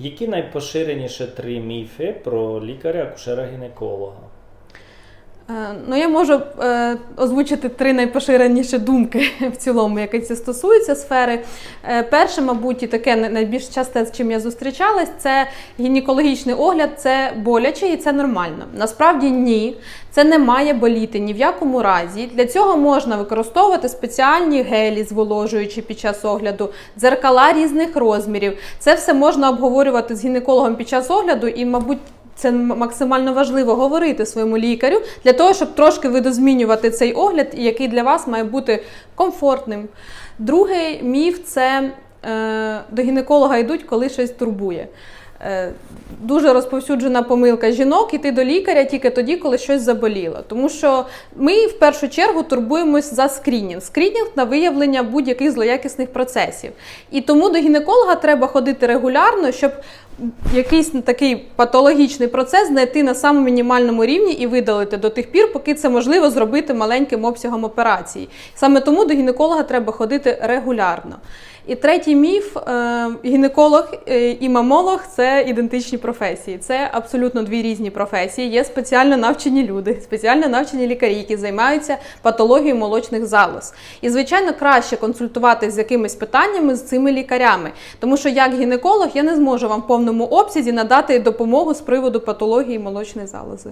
Які найпоширеніші три міфи про лікаря-акушера-гінеколога? Е, Ну, я можу е, озвучити три найпоширеніші думки в цілому, які це стосуються сфери. Е, перше, мабуть, і таке най- найбільш часте, з чим я зустрічалась, це гінекологічний огляд, це боляче і це нормально. Насправді ні, це не має боліти ні в якому разі. Для цього можна використовувати спеціальні гелі, зволожуючі під час огляду, дзеркала різних розмірів. Це все можна обговорювати з гінекологом під час огляду і, мабуть, це максимально важливо говорити своєму лікарю для того, щоб трошки видозмінювати цей огляд, який для вас має бути комфортним. Другий міф це е, до гінеколога йдуть, коли щось турбує. Е, Дуже розповсюджена помилка жінок іти до лікаря тільки тоді, коли щось заболіло. Тому що ми в першу чергу турбуємось за скринінг. Скринінг на виявлення будь-яких злоякісних процесів. І тому до гінеколога треба ходити регулярно, щоб якийсь такий патологічний процес знайти на самому мінімальному рівні і видалити до тих пір, поки це можливо зробити маленьким обсягом операції. Саме тому до гінеколога треба ходити регулярно. І третій міф: е, гінеколог е, і мамолог це ідентичні професії. Це абсолютно дві різні професії. Є спеціально навчені люди, спеціально навчені лікарі, які займаються патологією молочних залоз. І, звичайно, краще консультуватися з якимись питаннями з цими лікарями, тому що як гінеколог я не зможу вам в повному обсязі надати допомогу з приводу патології молочної залози.